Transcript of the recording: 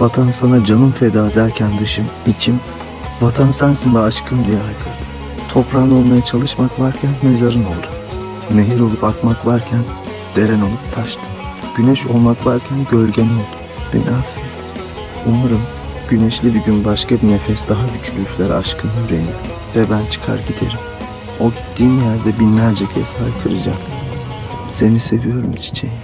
Vatan sana canım feda derken dışım, içim, vatan sensin ve aşkım diye haykırdı. Toprağın olmaya çalışmak varken mezarın oldu. Nehir olup akmak varken deren olup taştım. Güneş olmak varken gölgen oldu. Beni affet. Umarım güneşli bir gün başka bir nefes daha güçlü üfler aşkın yüreğine ve ben çıkar giderim. O gittiğim yerde binlerce kez haykıracağım. Seni seviyorum çiçeğim.